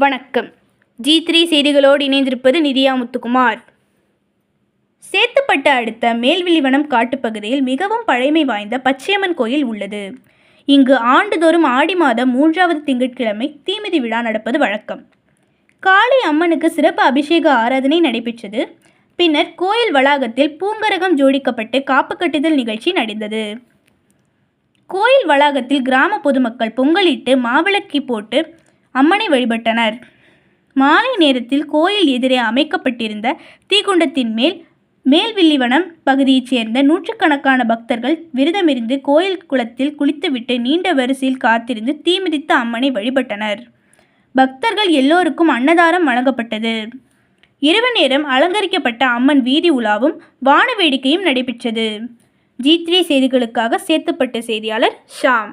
வணக்கம். G three செய்திகளோடு இணைந்திருப்பது நிதியா முத்துக்குமார். சேத்துப்பட்டு அடுத்த மேல்விழிவனம் காட்டுப்பகுதியில் மிகவும் பழமை வாய்ந்த பச்சையம்மன் கோயில் உள்ளது. இங்கு ஆண்டுதோறும் ஆடி மாதம் மூன்றாவது திங்கட்கிழமை தீமிதி விழா நடப்பது வழக்கம். காளி அம்மனுக்கு சிறப்பு அபிஷேக ஆராதனை நடைபெற்றது. பின்னர் கோயில் வளாகத்தில் பூங்கரகம் ஜோடிக்கப்பட்டு காப்பு கட்டுதல் நிகழ்ச்சி நடந்தது. கோயில் வளாகத்தில் கிராம பொதுமக்கள் பொங்கலிட்டு மாவிளக்கி போட்டு அம்மனை வழிபட்டனர். மாலை நேரத்தில் கோயில் எதிரே அமைக்கப்பட்டிருந்த தீக்குண்டத்தின் மேல் மேல்வில்லிவனம் பகுதியைச் சேர்ந்த நூற்றுக்கணக்கான பக்தர்கள் விரதமிருந்து கோயில் குளத்தில் குளித்துவிட்டு நீண்ட வரிசையில் காத்திருந்து தீமிதித்த அம்மனை வழிபட்டனர். பக்தர்கள் எல்லோருக்கும் அன்னதானம் வழங்கப்பட்டது. இரவு நேரம் அலங்கரிக்கப்பட்ட அம்மன் வீதி உலாவும் வான வேடிக்கையும் நடைபெற்றது. ஜி த்ரீ செய்திகளுக்காக சேத்துப்பட்டு செய்தியாளர் ஷாம்.